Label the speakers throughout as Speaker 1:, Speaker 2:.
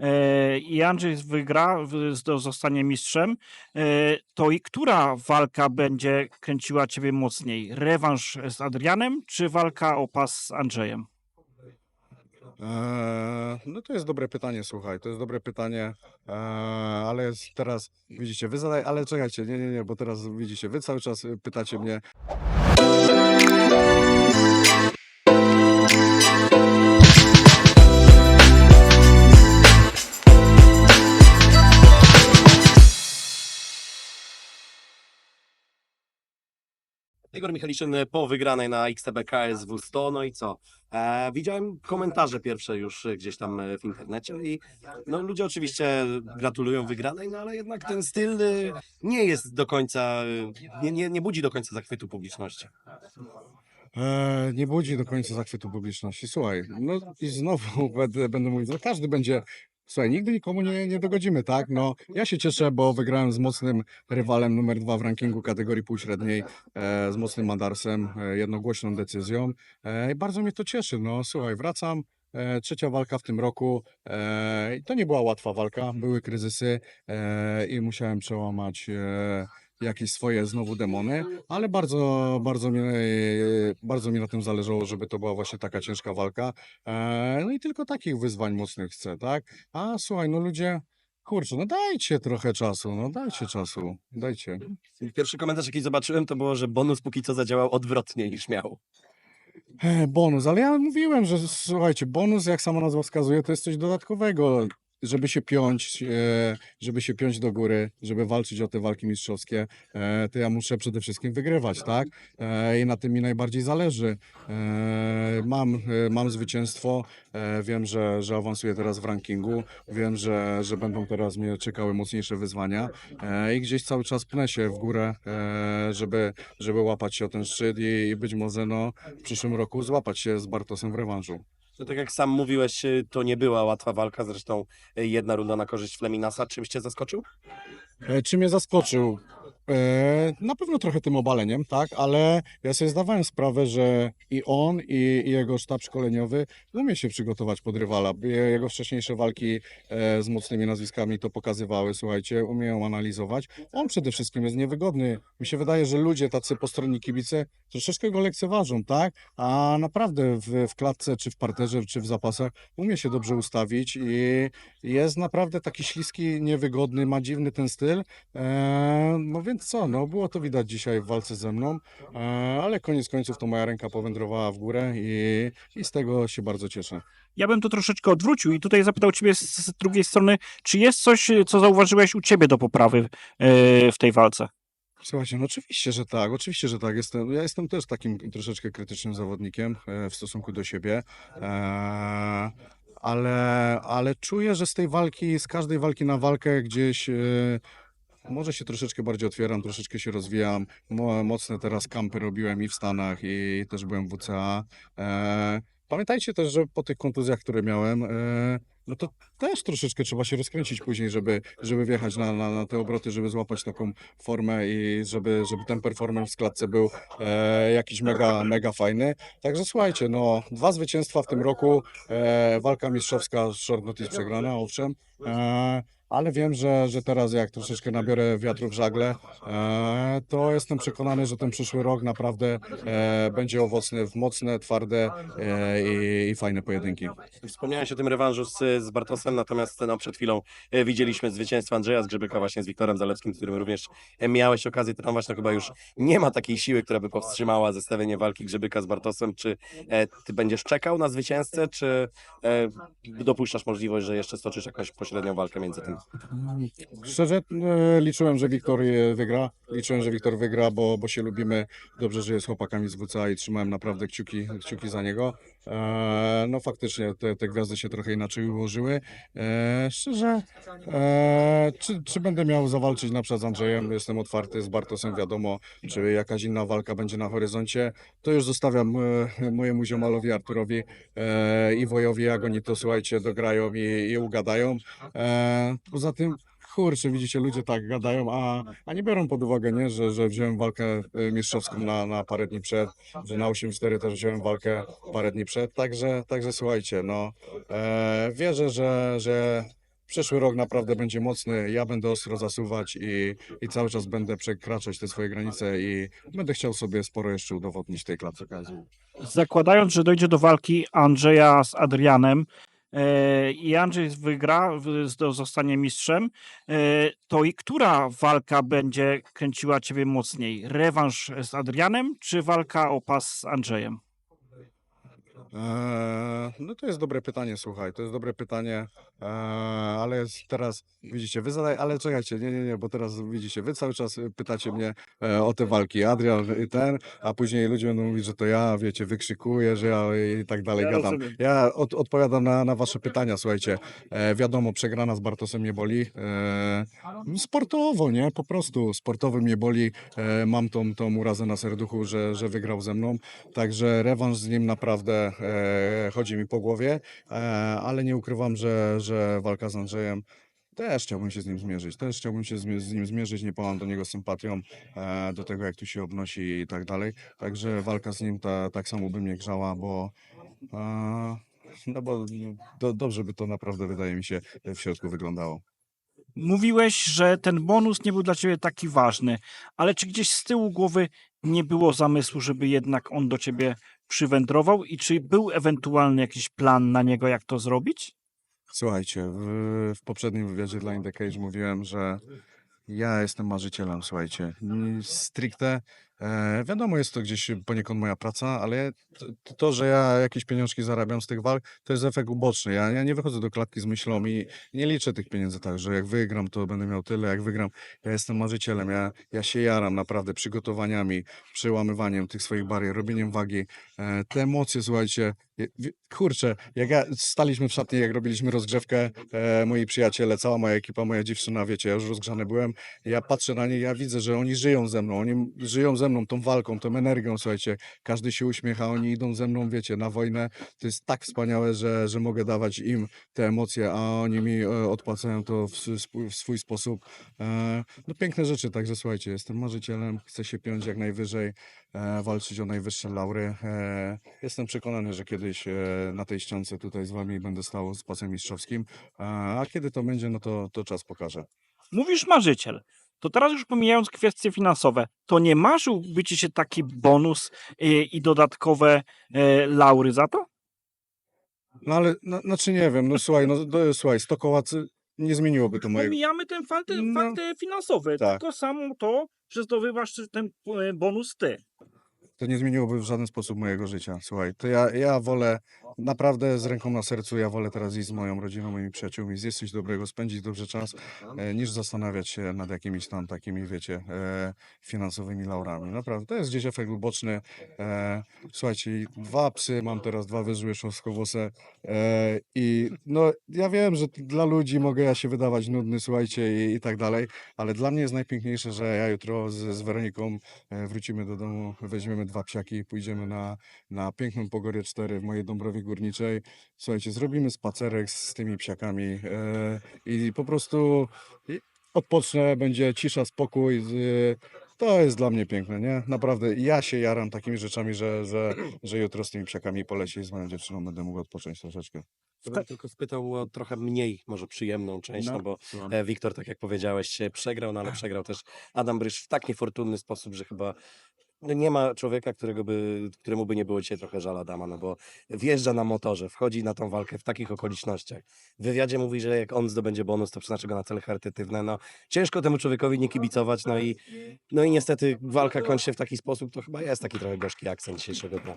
Speaker 1: e, i Andrzej wygra, zostanie mistrzem, e, to i która walka będzie kręciła ciebie mocniej? Rewanż z Adrianem, czy walka o pas z Andrzejem?
Speaker 2: Eee, no to jest dobre pytanie, słuchaj, to jest dobre pytanie, eee, ale teraz, widzicie, wy zadaj, ale czekajcie, nie, nie, nie, bo teraz widzicie, wy cały czas pytacie mnie,
Speaker 3: Igor Michaliszyn po wygranej na XTB KSW 100, no i co? E, widziałem komentarze pierwsze już e, gdzieś tam e, w internecie i no, ludzie oczywiście gratulują wygranej, no ale jednak ten styl e, nie jest do końca, e, nie, nie, nie budzi do końca zachwytu publiczności.
Speaker 2: eee, nie budzi do końca zachwytu publiczności, słuchaj, no i znowu będę, będę mówił, że każdy będzie, słuchaj, nigdy nikomu nie, nie dogodzimy, tak, no, ja się cieszę, bo wygrałem z mocnym rywalem numer dwa w rankingu kategorii półśredniej, e, z mocnym Mandarsem, e, jednogłośną decyzją, e, i bardzo mnie to cieszy, no, słuchaj, wracam, E, trzecia walka w tym roku. E, i to nie była łatwa walka, były kryzysy e, i musiałem przełamać e, jakieś swoje znowu demony, ale bardzo, bardzo, mi, bardzo mi na tym zależało, żeby to była właśnie taka ciężka walka. E, no i tylko takich wyzwań mocnych chcę, tak? A słuchaj, no ludzie, kurczę, no dajcie trochę czasu, no dajcie czasu, dajcie.
Speaker 3: Pierwszy komentarz, jaki zobaczyłem, to było, że bonus póki co zadziałał odwrotnie niż miał.
Speaker 2: E, Bonus, ale ja mówiłem, że słuchajcie, bonus, jak sama nazwa wskazuje, to jest coś dodatkowego, żeby się piąć, e, żeby się piąć do góry, żeby walczyć o te walki mistrzowskie, e, to ja muszę przede wszystkim wygrywać, tak? E, I na tym mi najbardziej zależy. Mam, mam zwycięstwo, wiem, że, że awansuję teraz w rankingu, wiem, że, że będą teraz mnie czekały mocniejsze wyzwania i gdzieś cały czas pnę się w górę, żeby, żeby łapać się o ten szczyt i, i być może no, w przyszłym roku złapać się z Bartosem w rewanżu.
Speaker 3: No tak jak sam mówiłeś, e, to nie była łatwa walka, zresztą e, jedna runda na korzyść Fleminasa. Czymś cię zaskoczył?
Speaker 2: E, Czy mnie zaskoczył? E, Na pewno trochę tym obaleniem, tak, ale ja sobie zdawałem sprawę, że i on, i, jego sztab szkoleniowy umie się przygotować pod rywala. Je- Jego wcześniejsze walki e, z mocnymi nazwiskami to pokazywały, słuchajcie, umieją analizować. On przede wszystkim jest niewygodny. Mi się wydaje, że ludzie tacy postronni kibice troszeczkę go lekceważą, tak, a naprawdę w, w klatce, czy w parterze, czy w zapasach umie się dobrze ustawić i jest naprawdę taki śliski, niewygodny, ma dziwny ten styl. E, no więc co, no było to widać dzisiaj w walce ze mną, e, ale koniec końców to moja ręka powędrowała w górę i, i z tego się bardzo cieszę.
Speaker 1: Ja bym to troszeczkę odwrócił i tutaj zapytał ciebie z, z drugiej strony, czy jest coś, co zauważyłeś u ciebie do poprawy e, w tej walce?
Speaker 2: Słuchajcie, no oczywiście, że tak, oczywiście, że tak. Jestem, ja jestem też takim troszeczkę krytycznym zawodnikiem e, w stosunku do siebie. Ale, ale czuję, że z tej walki, z każdej walki na walkę gdzieś e, może się troszeczkę bardziej otwieram, troszeczkę się rozwijam. Mo, mocne teraz kampy robiłem i w Stanach, i też byłem w WCA. E, pamiętajcie też, że po tych kontuzjach, które miałem, e, no to też troszeczkę trzeba się rozkręcić później, żeby, żeby wjechać na, na, na te obroty, żeby złapać taką formę i żeby, żeby ten performance w klatce był e, jakiś mega, mega fajny. Także słuchajcie, no dwa zwycięstwa w tym roku, e, walka mistrzowska, short notice przegrana, owszem, e, ale wiem, że, że teraz jak troszeczkę nabiorę wiatru w żagle, e, to jestem przekonany, że ten przyszły rok naprawdę e, będzie owocny w mocne, twarde e, i, i fajne pojedynki.
Speaker 3: Wspomniałeś o tym rewanżu z, z Bartosem, natomiast no, przed chwilą e, widzieliśmy zwycięstwo Andrzeja Zgrzybyka właśnie z Wiktorem Zalewskim, z którym również e, miałeś okazję trenować. No chyba już nie ma takiej siły, która by powstrzymała zestawienie walki Grzybyka z Bartosem. Czy e, ty będziesz czekał na zwycięzcę, czy e, dopuszczasz możliwość, że jeszcze stoczysz jakąś pośrednią walkę między tym?
Speaker 2: Szczerze e, liczyłem, że Wiktor wygra. Liczyłem, że Wiktor wygra, bo, bo się lubimy. Dobrze, że jest chłopakami z WCA i trzymałem naprawdę kciuki, kciuki za niego. E, no faktycznie te, te gwiazdy się trochę inaczej ułożyły. E, szczerze, e, czy, czy będę miał zawalczyć na przykład z Andrzejem? Jestem otwarty, z Bartosem wiadomo, czy jakaś inna walka będzie na horyzoncie. To już zostawiam mojemu ziomalowi Arturowi i Wojowi, jak oni to słuchajcie, dograją i, i ugadają. Poza tym kurczę, widzicie, ludzie tak gadają, a, a nie biorą pod uwagę, nie, że, że wziąłem walkę e, mistrzowską na, na parę dni przed, że na 8-4 też wziąłem walkę parę dni przed, także, także słuchajcie, no, e, wierzę, że, że przyszły rok naprawdę będzie mocny, ja będę ostro zasuwać i, i cały czas będę przekraczać te swoje granice i będę chciał sobie sporo jeszcze udowodnić tej klatce.
Speaker 1: Zakładając, że dojdzie do walki Andrzeja z Adrianem i Andrzej wygra, zostanie mistrzem, e, to i która walka będzie kręciła ciebie mocniej? Rewanż z Adrianem, czy walka o pas z Andrzejem?
Speaker 2: Eee, no to jest dobre pytanie, słuchaj, to jest dobre pytanie, eee, ale jest teraz, widzicie, wy zadaj, ale czekajcie, nie, nie, nie, bo teraz widzicie, wy cały czas y, pytacie mnie e, o te walki, Adrian i ten, a później ludzie będą mówić, że to ja, wiecie, wykrzykuję, że ja i tak dalej
Speaker 1: Ja
Speaker 2: gadam.
Speaker 1: rozumiem.
Speaker 2: Ja od, odpowiadam na, na wasze pytania, słuchajcie, e, wiadomo, przegrana z Bartosem mnie boli, e, sportowo, nie, po prostu sportowo mnie boli, e, mam tą, tą urazę na serduchu, że, że wygrał ze mną, Także rewanż z nim naprawdę chodzi mi po głowie, e, ale nie ukrywam, że, że walka z Andrzejem też chciałbym się z nim zmierzyć. Też chciałbym się z, nim zmierzyć, nie pałam do niego sympatią, e, do tego jak tu się obnosi i tak dalej. Także walka z nim ta, tak samo by mnie grzała, bo e, no bo do, dobrze by to naprawdę wydaje mi się w środku wyglądało.
Speaker 1: Mówiłeś, że ten bonus nie był dla ciebie taki ważny, ale czy gdzieś z tyłu głowy nie było zamysłu, żeby jednak on do ciebie przywędrował i czy był ewentualny jakiś plan na niego, jak to zrobić?
Speaker 2: Słuchajcie, w, w poprzednim wywiadzie dla In The Cage mówiłem, że ja jestem marzycielem, słuchajcie. Stricte, e, wiadomo, jest to gdzieś poniekąd moja praca, ale to, że ja jakieś pieniążki zarabiam z tych walk, to jest efekt uboczny. Ja, ja nie wychodzę do klatki z myślą i nie liczę tych pieniędzy tak, że jak wygram, to będę miał tyle, jak wygram. Ja jestem marzycielem, ja, ja się jaram naprawdę przygotowaniami, przełamywaniem tych swoich barier, robieniem wagi. E, te emocje, słuchajcie, kurczę, jak ja staliśmy w szatni, jak robiliśmy rozgrzewkę, e, moi przyjaciele, cała moja ekipa, moja dziewczyna, wiecie, ja już rozgrzany byłem, ja patrzę na nie, ja widzę, że oni żyją ze mną, oni żyją ze mną tą walką, tą energią, słuchajcie, każdy się uśmiecha, oni idą ze mną, wiecie, na wojnę, to jest tak wspaniałe, że, że mogę dawać im te emocje, a oni mi e, odpłacają to w, w swój sposób. E, no piękne rzeczy, także słuchajcie, jestem marzycielem, chcę się piąć jak najwyżej, e, walczyć o najwyższe laury. Jestem przekonany, że kiedyś na tej ściance tutaj z wami będę stał z pasem mistrzowskim, a kiedy to będzie, no to, to czas pokaże.
Speaker 1: Mówisz marzyciel. To teraz już pomijając kwestie finansowe, to nie marzyłby ci się taki bonus y, i dodatkowe e, laury za to?
Speaker 2: No ale, no, znaczy nie wiem, no słuchaj, no do, słuchaj, 100 koła c- nie zmieniłoby to mojego...
Speaker 1: Pomijamy ten fakt,
Speaker 2: No.
Speaker 1: fakt e, finansowy,
Speaker 2: Tak.
Speaker 1: tylko samo to, że zdobywasz ten e, bonus ty.
Speaker 2: To nie zmieniłoby w żaden sposób mojego życia. Słuchaj, to ja, ja wolę naprawdę z ręką na sercu, ja wolę teraz iść z moją rodziną, moimi przyjaciółmi, zjeść coś dobrego, spędzić dobrze czas, e, niż zastanawiać się nad jakimiś tam takimi, wiecie, e, finansowymi laurami. Naprawdę, to jest gdzieś efekt uboczny. E, słuchajcie, dwa psy, mam teraz dwa wyżyły szorskowłose e, i no ja wiem, że dla ludzi mogę ja się wydawać nudny, słuchajcie, i, i tak dalej, ale dla mnie jest najpiękniejsze, że ja jutro z, z Weroniką e, wrócimy do domu, weźmiemy dwa psiaki, pójdziemy na, na piękną Pogorię 4 w mojej Dąbrowie Górniczej. Słuchajcie, zrobimy spacerek z tymi psiakami e, i po prostu odpocznę, będzie cisza, spokój. To jest dla mnie piękne, nie? Naprawdę, ja się jaram takimi rzeczami, że, że, że jutro z tymi psiakami poleci z moją dziewczyną, będę mógł odpocząć troszeczkę.
Speaker 3: Ja bym tylko spytał o trochę mniej, może przyjemną część, no,
Speaker 1: No.
Speaker 3: bo e, Wiktor, tak jak powiedziałeś, się przegrał, no ale przegrał też Adam Brysz w tak niefortunny sposób, że chyba no, nie ma człowieka, którego by, któremu by nie było dzisiaj trochę żal Adama, no bo wjeżdża na motorze, wchodzi na tą walkę w takich okolicznościach. W wywiadzie mówi, że jak on zdobędzie bonus, to przeznaczy go na cele charytatywne. No, ciężko temu człowiekowi nie kibicować, no i, no i niestety walka kończy się w taki sposób, to chyba jest taki trochę gorzki akcent dzisiejszego dnia.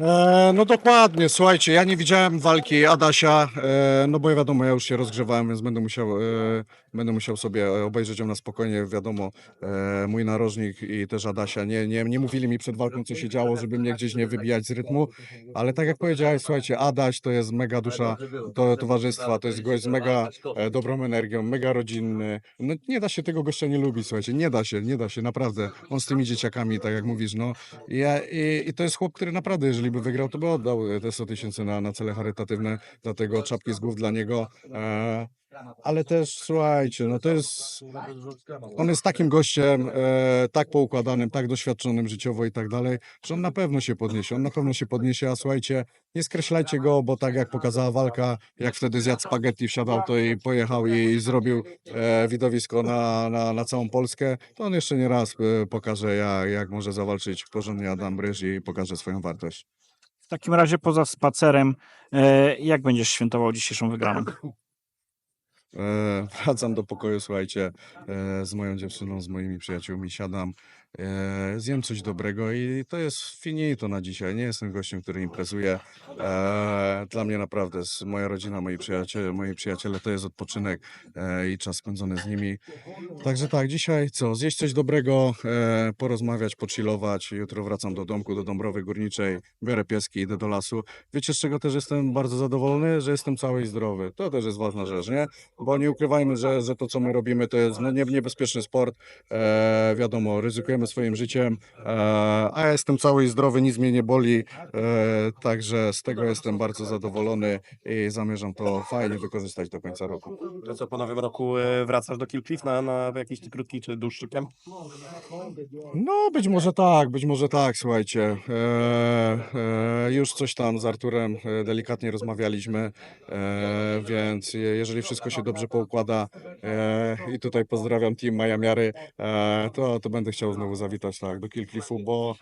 Speaker 2: E, no dokładnie, słuchajcie, ja nie widziałem walki Adasia, e, no bo wiadomo, ja już się rozgrzewałem, więc będę musiał, e, będę musiał sobie obejrzeć ją na spokojnie, wiadomo, mój narożnik i też Adasia, nie, nie, nie mówili mi przed walką, co się działo, żeby mnie gdzieś nie wybijać z rytmu, ale tak jak powiedziałeś, słuchajcie, Adaś to jest mega dusza to, towarzystwa, to jest gość z mega dobrą energią, mega rodzinny, no nie da się tego gościa nie lubić, słuchajcie, nie da się, nie da się, naprawdę, on z tymi dzieciakami, tak jak mówisz, no, ja, i, I to jest chłop, który naprawdę, jeżeli by wygrał, to by oddał e, te 100 tysięcy na, na cele charytatywne, dlatego czapki z głów dla niego. E, ale też słuchajcie, no to jest, on jest takim gościem, e, tak poukładanym, tak doświadczonym życiowo i tak dalej, że on na pewno się podniesie, on na pewno się podniesie, a słuchajcie, nie skreślajcie go, bo tak jak pokazała walka, jak wtedy zjadł spaghetti, wsiadał to i pojechał i zrobił e, widowisko na, na, na całą Polskę, to on jeszcze nie raz e, pokaże, jak, jak może zawalczyć porządnie Adam Bryż i pokaże swoją wartość.
Speaker 1: Takim razie poza spacerem, e, jak będziesz świętował dzisiejszą wygraną?
Speaker 2: E, wracam do pokoju, słuchajcie, e, z moją dziewczyną, z moimi przyjaciółmi, siadam, e, zjem coś dobrego i to jest finito na dzisiaj. Nie jestem gościem, który imprezuje. E, dla mnie naprawdę, moja rodzina, moi przyjaciele, moi przyjaciele to jest odpoczynek e, i czas spędzony z nimi. Także tak, dzisiaj co, zjeść coś dobrego, porozmawiać, pochillować. Jutro wracam do domku, do Dąbrowy Górniczej, biorę pieski, idę do lasu. Wiecie, z czego też jestem bardzo zadowolony? Że jestem cały i zdrowy. To też jest ważna rzecz, nie? Bo nie ukrywajmy, że, że to, co my robimy, to jest no, nie, niebezpieczny sport. Wiadomo, ryzykujemy swoim życiem, e, a ja jestem cały i zdrowy, nic mnie nie boli. E, także z tego jestem bardzo zadowolony i zamierzam to fajnie wykorzystać do końca roku.
Speaker 3: To co, po nowym roku e, wracasz do Kill Cliff na, na jakiś krótki czy dłuższy kemp?
Speaker 2: No, być może tak, być może tak, słuchajcie. Już coś tam z Arturem delikatnie rozmawialiśmy, więc je- jeżeli wszystko się dobrze poukłada i tutaj pozdrawiam team Majamiary, to, to będę chciał znowu zawitać tak do Kilcliffu, bo,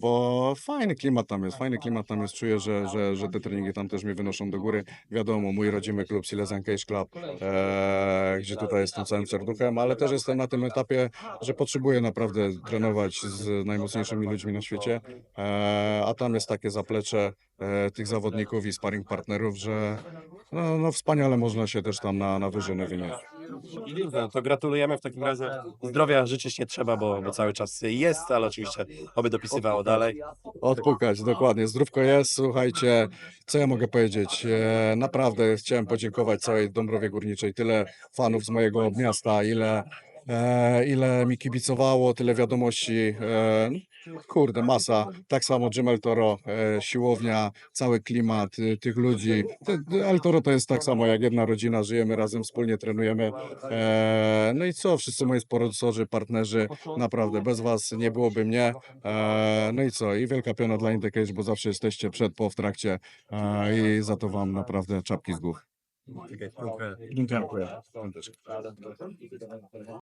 Speaker 2: bo fajny klimat tam jest, fajny klimat tam jest. Czuję, że, że, że te treningi tam też mnie wynoszą do góry. Wiadomo, mój rodzimy klub Silesian Cage Club, e, gdzie tutaj jestem całym serduchem, ale też jestem na tym etapie, że potrzebuję naprawdę trenować z najmocniejszymi ludźmi na świecie, e, a tam jest takie zaplecze e, tych zawodników i sparring partnerów, że no, no wspaniale można się też tam na, na wyżyny wynieść.
Speaker 3: No, to gratulujemy w takim razie. Zdrowia życzyć nie trzeba, bo, bo cały czas jest, ale oczywiście oby dopisywało dalej.
Speaker 2: Odpukać, dokładnie. Zdrówko jest, słuchajcie, co ja mogę powiedzieć? E, naprawdę chciałem podziękować całej Dąbrowie Górniczej, tyle fanów z mojego miasta, ile, ile mi kibicowało, tyle wiadomości. E, kurde, masa. Tak samo Jim El Toro, e, siłownia, cały klimat y, tych ludzi. El Toro to jest tak samo jak jedna rodzina, żyjemy razem, wspólnie trenujemy. E, no i co, wszyscy moi sponsorzy, partnerzy, naprawdę, bez was nie byłoby mnie. E, no i co, i wielka piona dla Indicage, bo zawsze jesteście przed, po, w trakcie e, i za to wam naprawdę czapki z głów.
Speaker 1: Dziękuję.
Speaker 2: Dziękuję.